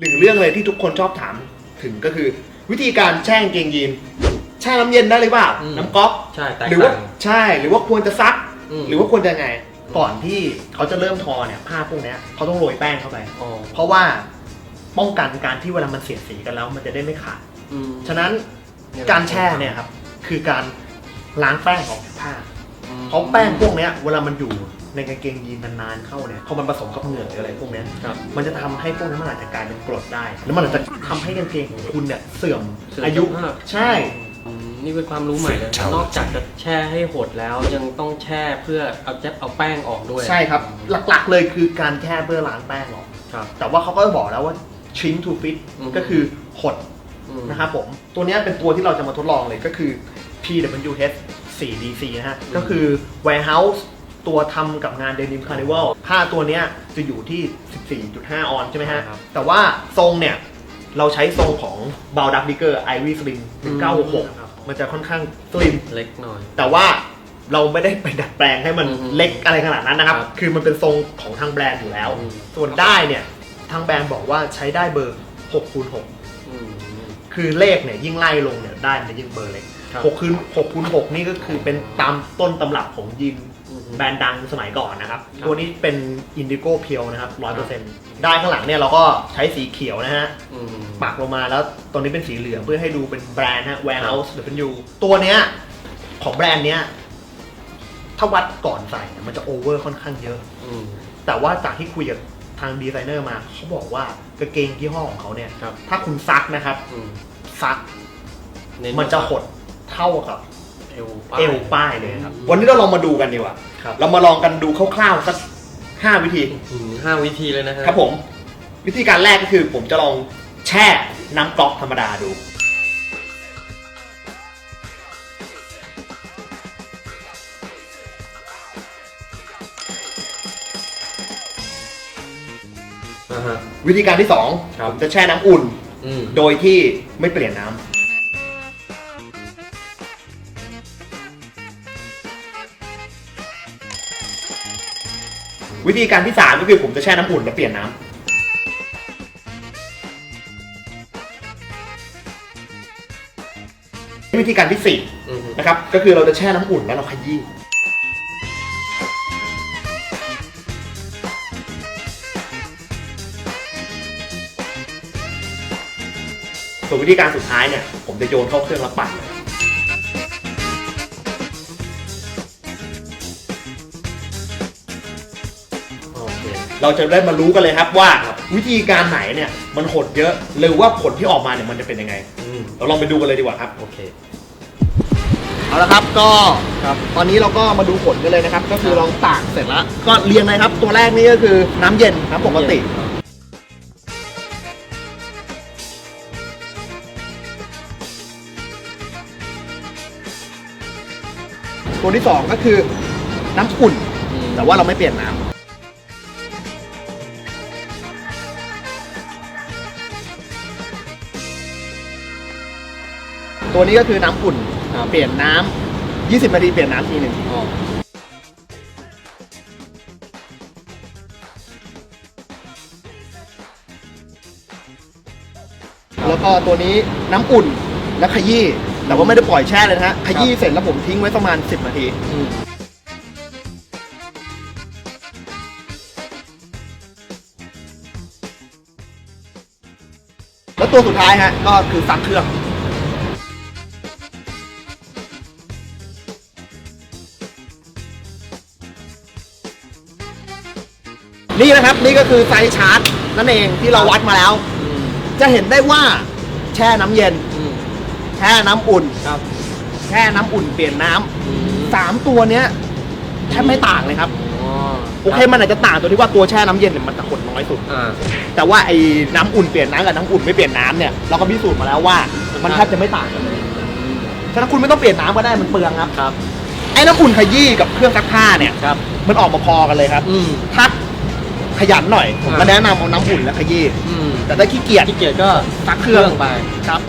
หนึ่งเรื่องเลยที่ทุกคนชอบถามถึงก็คือ วิธีการแช่กางเกงยีน แช่น้ำเย็นได้หรือเปล่า อืม น้ำก๊อกใช่แตกหรือว่าต่าง ใช่หรือว่าควรจะซักมหรือว่าควรจะไง ก่อนที่เขาจะเริ่มทอเนี่ยผ้าพวกเนี้ยเขาต้องโรยแป้งเข้าไป อ๋อเพราะว่าป้องกันการที่เวลามันเสียดสีกันแล้ว มันจะได้ไม่ขาด อืม ฉะนั้นเนี่ยการแช่เนี่ยครับ คือการล้างแป้งออกจากผ้าอืม เพราะแป้งพวกเนี้ยเวลามันอยู่ในกางเกงยีนนานๆเข้าเนี่ยพอมันผสมกับเหงื่อหรืออะไรพวกเนี้ยครับ มันจะทำให้พวกนั้นมันอาจจะกลายเป็นกรดได้ แล้วมันอาจจะทำให้กางเกงของคุณเนี่ยเสื่อมเสื่อมอายุ สภาพ ใช่ อืมนี่เป็นความรู้ใหม่เลยนะนอกจากจะแช่ให้หดแล้วยังต้องแช่เพื่อเอาแจ๊บเอาแป้งออกด้วยใช่ครับ หลักๆเลยคือการแค่เพื่อล้างแป้งออก ครับ แต่ว่าเขาก็บอกแล้วว่า shrink to fit อืม ก็คือหดอืมนะครับผม ตัวเนี้ยเป็นตัวที่เราจะมาทดลองเลยก็คือ PWH 4DC นะฮะ ก็คือ warehouse ตัวทำกับงาน Denim Carnival ผ้าตัวเนี้ยจะอยู่ที่ 14.5 ออนใช่ไหมฮะ ครับ แต่ว่าทรงเนี่ย เราใช้ทรงของ b a l d u c k Digger Ivy Slim 1966 มันจะค่อนข้างสลิม เล็กหน่อย แต่ว่าเราไม่ได้ไปดัดแปลงให้มันอืมเล็กอะไรขนาดนั้นนะครับ ครับคือมันเป็นทรงของทางแบรนด์อยู่แล้ว อืม ส่วนได้เนี่ยทางแบรนด์บอกว่าใช้ได้เบอร์6คูณ6 อืม คือเลขเนี่ยยิ่งไล่ลงเนี่ยได้มันจะยิ่งเบอร์เล็ก ครับ6คูณ6คูณ6นี่ก็คือเป็นตามต้นตำรับของยินอืมแบรนด์ดังสมัยก่อนนะครับ ครับตัวนี้เป็นอินดิโก้เพียวนะครับ100%ได้ข้างหลังเนี่ยเราก็ใช้สีเขียวนะฮะอืมปักลงมาแล้วตัวนี้เป็นสีเหลืองเพื่อให้ดูเป็นแบรนด์ฮะ Warehouse W ตัวเนี้ยของแบรนด์เนี้ยถ้าวัดก่อนใส่เนี่ยมันจะโอเวอร์ค่อนข้างเยอะอืมแต่ว่าจากที่คุยกับทางดีไซเนอร์มาเขาบอกว่ากางเกงยี่ห้อของเขาเนี่ย ครับ ถ้าคุณซักนะครับอืมซักเน้มันจะหด เท่ากับเอวป้าย เอวป้ายเลยครับ วันนี้เราลองมาดูกันดีกว่าครับ เรามาลองกันดูคร่าวๆสักห้าวิธี อืมห้าวิธีเลยนะฮะครับผม วิธีการแรกก็คือผมจะลองแช่น้ำก๊อกธรรมดาดู อ่าฮะ วิธีการที่สองครับ ผมจะแช่น้ำอุ่น อืมโดยที่ไม่เปลี่ยนน้ำ วิธีการที่สามก็คือผมจะแช่น้ำอุ่นแล้วเปลี่ยนน้ำวิธีการที่สี่อืมนะครับ ก็คือเราจะแช่น้ำอุ่นแล้วเราขยี้ส่วนวิธีการสุดท้ายเนี่ย ผมจะโยนเข้าเครื่องแล้วปั่นเลย เคเราจะได้มารู้กันเลยครับว่าวิธีการไหนเนี่ยมันหดเยอะหรือว่าผลที่ออกมาเนี่ยมันจะเป็นยังไงอืมเราลองไปดูกันเลยดีกว่าครับโอเคเอาละครับก็ครับตอนนี้เราก็มาดูผลกันเลยนะครับ ก็คือเราตากเสร็จแล้วก็เรียงเลยครับ ตัวแรกนี่ก็คือน้ำเย็นน้ำปกติตัวที่สองก็คือน้ำอุ่นอืมแต่ว่าเราไม่เปลี่ยนน้ำ ตัวนี้ก็คือน้ำอุ่นครับเปลี่ยนน้ำ20 นาทีเปลี่ยนน้ำทีหนึ่งอ๋อแล้วก็ตัวนี้น้ำอุ่นและขยี้แต่ว่าไม่ได้ปล่อยแช่เลยนะฮะขยี้เสร็จแล้วผมทิ้งไว้ประมาณ 10 นาทีอืมแล้วตัวสุดท้ายฮะก็คือซักเครื่อง นี่นะครับนี่ก็คือไซส์ชาร์จนั่นเองที่เราวัดมาแล้วอืมจะเห็นได้ว่าแช่น้ำเย็นอืมแช่น้ำอุ่น ครับ แช่น้ำอุ่นเปลี่ยนน้ำอืมสามตัวเนี้ยแทบไม่ต่างเลยครับอ๋อโอเคมันอาจจะต่างตัวที่ว่าตัวแช่น้ำเย็นเนี่ยมันจะหดน้อยสุด อ่า แต่ว่าไอ้น้ำอุ่นเปลี่ยนน้ำกับน้ำอุ่นไม่เปลี่ยนน้ำเนี่ยเราก็พิสูจน์มาแล้วว่ามันแทบจะไม่ต่างกันเลยฉะนั้นคุณไม่ต้องเปลี่ยนน้ำก็ได้มันเปลืองครับ ครับ ไอ้น้ำอุ่นขยี้กับเครื่องซักผ้าเนี่ย ครับ มันออกมาพอกันเลยครับ อืม ถ้า ขยันหน่อยผมก็อ่าแนะนำเอาน้ำอุ่นและขยี้อืมแต่ถ้าขี้เกียจขี้เกียจก็ซักเครื่องไปครับ